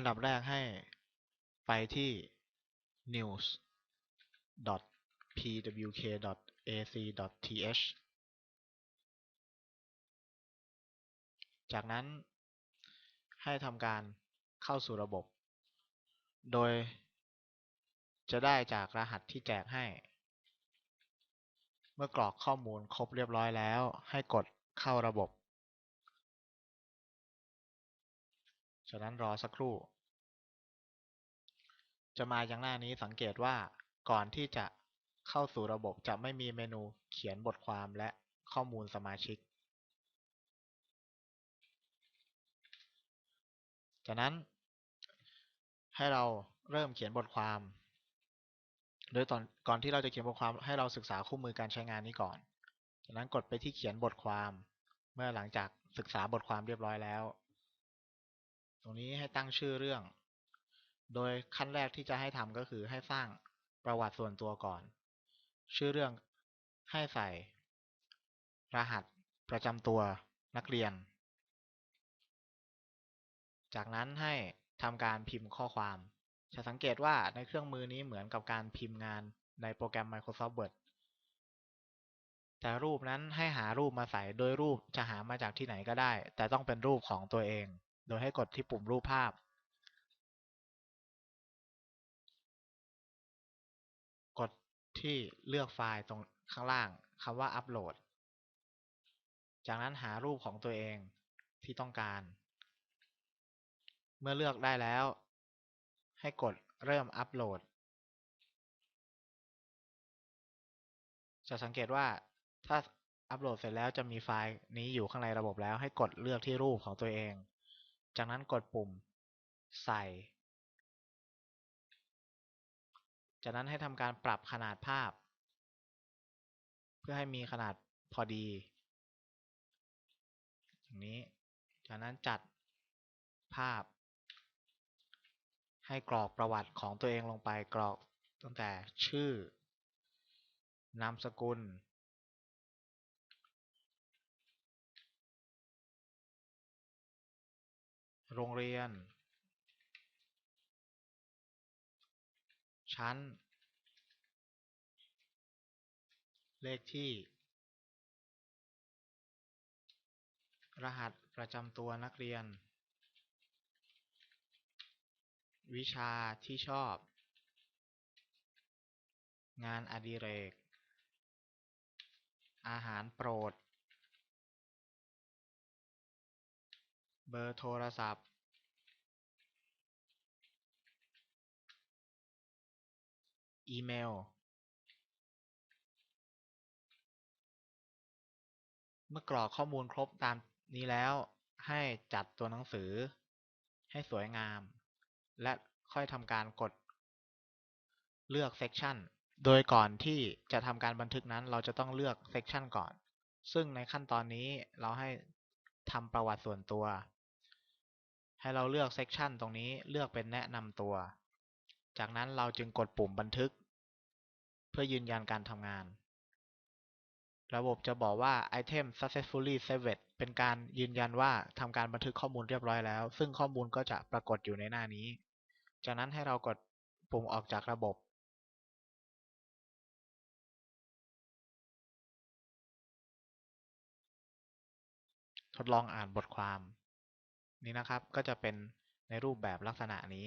อันดับแรกให้ไปที่ news pwk ac th จากนั้นให้ทำการเข้าสู่ระบบ โดยจะได้จากรหัสที่แจกให้ เมื่อกรอกข้อมูลครบเรียบร้อยแล้ว ให้กดเข้าระบบ จากนั้นรอสักครู่ จะมายังหน้านี้สังเกตว่าก่อนที่จะเข้าสู่ระบบจะไม่มีเมนูเขียนบทความและข้อมูลสมาชิก จากนั้น ให้เราเริ่มเขียนบทความ โดยตอนก่อนที่เราจะเขียนบทความให้เราศึกษาคู่มือการใช้งานนี้ก่อน จากนั้นกดไปที่เขียนบทความ เมื่อหลังจากศึกษาบทความเรียบร้อยแล้ว รงนี้ให้ตั้งชื่อเรื่อง โดยขั้นแรกที่จะให้ทำก็คือให้สร้างประวัติส่วนตัวก่อน ชื่อเรื่องให้ใส่ รหัสประจำตัวนักเรียน จากนั้นให้ทำการพิมพ์ข้อความ จะสังเกตว่าในเครื่องมือนี้เหมือนกับการพิมพ์งานในโปรแกรม Microsoft Word แต่รูปนั้นให้หารูปมาใส่ โดยรูปจะหามาจากที่ไหนก็ได้ แต่ต้องเป็นรูปของตัวเอง โดยให้กดที่ปุ่มรูปภาพ กดที่เลือกไฟล์ตรงข้างล่างคำว่าอัปโหลด จากนั้นหารูปของตัวเองที่ต้องการ เมื่อเลือกได้แล้ว ให้กดเริ่มอัปโหลด จะสังเกตว่าถ้าอัปโหลดเสร็จแล้วจะมีไฟล์นี้อยู่ข้างในระบบแล้วให้กดเลือกที่รูปของตัวเอง จากนั้นกดปุ่ม ใส่ จากนั้นให้ทำการปรับขนาดภาพ เพื่อให้มีขนาดพอดีอย่างนี้ จากนั้นจัดภาพ ให้กรอกประวัติของตัวเองลงไปกรอกตั้งแต่ชื่อนามสกุล โรงเรียน ชั้น เลขที่ รหัสประจำตัวนักเรียน วิชาที่ชอบ งานอดิเรก อาหารโปรด เบอร์โทรศัพท์อีเมล เมื่อกรอกข้อมูลครบตามนี้แล้วให้จัดตัวหนังสือ ให้สวยงาม และค่อยทำการกด เลือกเซกชันโดยก่อนที่จะทำการบันทึกนั้น เราจะต้องเลือกเซกชันก่อน ซึ่งในขั้นตอนนี้เราให้ทำประวัติส่วนตัว ให้เราเลือกเซกชันตรงนี้เลือกเป็นแนะนำตัว จากนั้นเราจึงกดปุ่มบันทึก เพื่อยืนยันการทำงาน ระบบจะบอกว่า item successfully saved เป็นการยืนยันว่าทำการบันทึกข้อมูลเรียบร้อยแล้ว ซึ่งข้อมูลก็จะปรากฏอยู่ในหน้านี้ จากนั้นให้เรากดปุ่มออกจากระบบทดลองอ่านบทความ นี่นะครับก็จะเป็นในรูปแบบลักษณะนี้